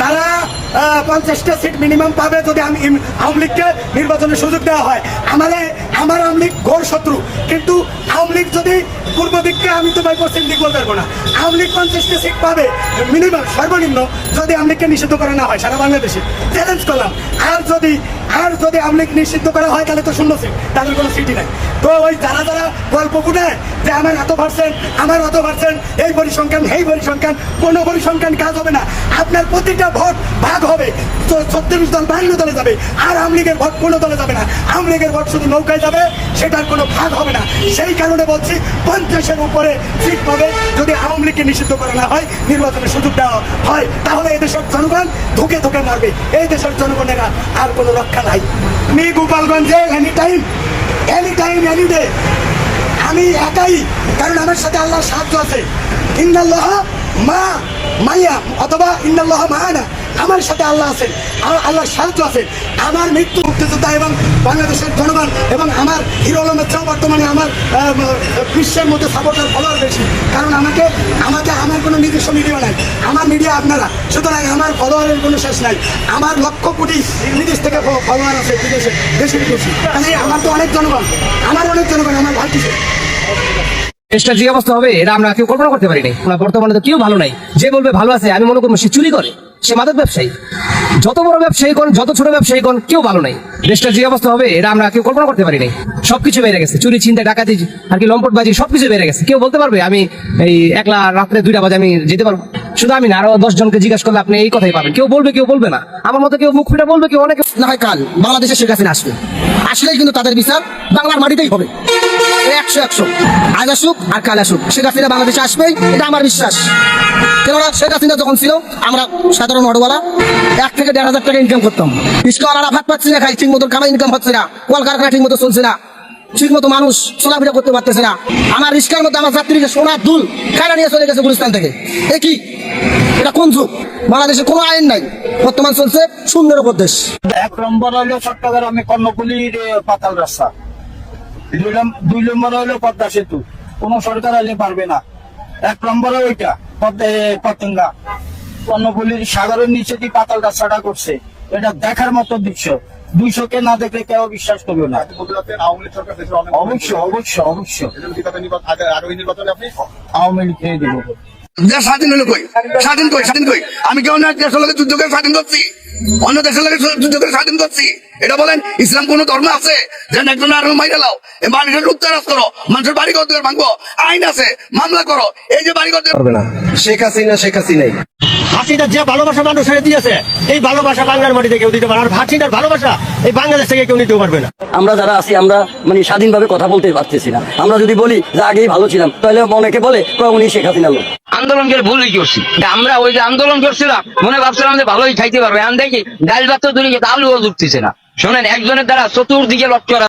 তারা পঞ্চাশটা seat minimum পাবে যদি আমি আওয়ামী লীগকে নির্বাচনের সুযোগ দেওয়া হয়। আমাদের আমার আওয়ামী লীগ ঘোর শত্রু। কিন্তু আওয়ামী লীগ যদি পূর্ব দিককে আমি তো ভাই পশ্চিম দিক বলতে পারব না। আওয়ামী লীগ পঞ্চাশটা সিট পাবে। মিনিমাম, সর্বনিম্ন, যদি আওয়ামী লীগকে নিষিদ্ধ করা না হয় সারা বাংলাদেশে। চ্যালেঞ্জ করলাম। আর যদি আর যদি আওয়ামী লীগ নিষিদ্ধ করা হয়, তাহলে তো শূন্য সিট তাদের কোনো সিটই নাই। তো ওই যারা যারা গল্প গুনায় যে আমার এত পার্সেন্ট আমার অত পার্সেন্ট এই পরিসংখ্যান এই পরিসংখ্যান, কোনো পরিসংখ্যান কাজ হবে না। আপনার প্রতিটা ভোট ভাগ হবে। ছত্রিশ দল বান্ন দলে যাবে। আর আওয়ামী লীগের ভোট কোনো দলে যাবে না। আওয়ামী লীগের ভোট শুধু নৌকায় যাবে, সেটার কোনো ভাগ হবে না। সেই কারণে বলছি, পঞ্চাশের উপরে সিট পাবে। যদি আওয়ামী লীগকে নিষিদ্ধ করা না হয়, নির্বাচনের সুযোগ দেওয়া হয়, তাহলে এই দেশের জনগণ ধুকে ধুকে মারবে। এই দেশের জনগণের আর- কোনো রক্ষা নাই। আমি গোপালগঞ্জে any time any time any day আমি একাই, কারণ আমার সাথে আল্লাহর সাহায্য আছে। ইন্নাল্লাহ মা, মাইয়া, অথবা ইন্নাল্লাহ মায়ানা আমার সাথে আল্লাহ আছেন আল্লাহর সাহায্য আছে আমার মৃত্যু মুক্তিযোদ্ধা এবং বাংলাদেশের জনগণ এবং আমার হিরো আলমের চেয়েও বর্তমানে আমার বিশ্বের মধ্যে সাপোর্টার ফলোয়ার বেশি। কারণ আমাকে আমাকে আমার কোনো নিজস্ব মিডিয়া নাই। আমার মিডিয়া আপনারা। সুতরাং আমার ফলোয়ারের কোনো শেষ নাই। আমার লক্ষ কোটি বিদেশ থেকে ফলোয়ার আছে বিদেশে দেশে বিদেশে। তাহলে আমার তো অনেক জনগণ। আমার অনেক জনগণ, আমার ভাই দেশটা যে অবস্থা হবে, এটা আমরা কেউ কল্পনা করতে পারি নাই আমরা বর্তমানে তো কেউ ভালো নাই। যে বলবে ভালো আছে, আমি মনে করব সে চুরি করে, সে মাদক ব্যবসায়ী। যত বড় ব্যবসায়ী কোন, যত ছোট ব্যবসায়ী কোন, কেউ ভালো নাই। দেশটা যে অবস্থা হবে, এটা আমরা কেউ কল্পনা করতে পারি নাই সবকিছু বেড়ে গেছে। চুরি চিন্তা ডাকাতি, আর কি লম্পটবাজি, সবকিছু বেড়ে গেছে। কেউ বলতে পারবে, আমি এই একলা রাত্রে দুইটা বাজে আমি যেতে পারব। শুধু আমি না, আরও দশ জনকে জিজ্ঞাসা করলে আপনি এই কথাই পাবেন। কেউ বলবে কেউ বলবে না। আমার মতো কেউ মুখ ফুটে বলবে, কেউ অনেকে না হয় কাল বাংলাদেশে শেখ আসবে। আসলেই কিন্তু তাদের বিচার বাংলার মাটিতেই হবে। একশো একশো। আজ আসুক আর কাল আসুক। শেখ হাসিনা বাংলাদেশে আসবেই, এটা আমার বিশ্বাস। কেননা শেখ হাসিনা যখন ছিল, আমরা সাধারণ অটোওয়ালা, এক থেকে দেড় হাজার টাকা ইনকাম করতাম। রিস্কাওয়ালারা ভাত পাচ্ছি না খাই ঠিক মতো কামাই ইনকাম হচ্ছে না, কলকারখানা ঠিক মতো চলছে না ঠিক মতো মানুষ চলাফেরা করতে পারতেছে না। আমার রিস্কার মধ্যে আমার যাত্রীকে সোনার দুল খানা নিয়ে চলে গেছে গুলিস্তান থেকে। এ কি? এটা কোন যুগ? বাংলাদেশে কোনো আইন নাই। বর্তমান চলছে শূন্যের উপর দেশ এক নম্বর হলো চট্টগ্রামে কর্ণকুলির পাতাল রাস্তা। দুই নম্বর হলো পদ্মা সেতু। কোন সরকার আইলে পারবে না। এক নম্বরে ওইটা পতেঙ্গা। কর্ণকুলির সাগরের নিচে দিয়ে পাতাল রাস্তাটা করছে? এটা দেখার মতো দৃশ্য। দুইশোকে না দেখলে কেউ বিশ্বাস করবে না। অবশ্যই অবশ্যই অবশ্যই। আওয়ামী লীগ খেয়ে দেবো। স্বাধীন হলো কই? স্বাধীন কই? স্বাধীন কই? আমি কেউ না দেশের লোকের যুদ্ধ করে স্বাধীন করছি। অন্য দেশের লোকের যুদ্ধ করে স্বাধীন করছি। এটা বলেন ইসলাম কোন ধর্ম আছে? যে একজন আর মাইরে লাও এই মানুষের লুপ্তারাজ করো মানুষের বাড়ি করতে ভাঙবো আইন আছে মামলা করো এই যে বাড়ি করতে পারবে না। শেখ হাসিনা শেখ হাসিনাই হাসিনা যে ভালোবাসা মানুষের দিয়েছে এই ভালোবাসা বাংলার মাটিতে কেউ দিতে পারে আর হাসিনার ভালোবাসা এই বাংলাদেশ থেকে কেউ নিতেও পারবে না। আমরা যারা আছি আমরা মানে স্বাধীনভাবে কথা বলতে পারতেছি না। আমরা যদি বলি যে আগেই ভালো ছিলাম তাহলে অনেকে বলে উনি শেখ হাসিনা লোক? আন্দোলন করে ভুলই করছি আমরা ওই যে আন্দোলন করছিলাম, মনে ভাবছিলাম যে ভালোই খাইতে পারবে। আমি দেখি, ডাল ভাত তো দূরে আলুও না। শোনেন, একজনের দ্বারা চতুর্দিকে লক্ষ্য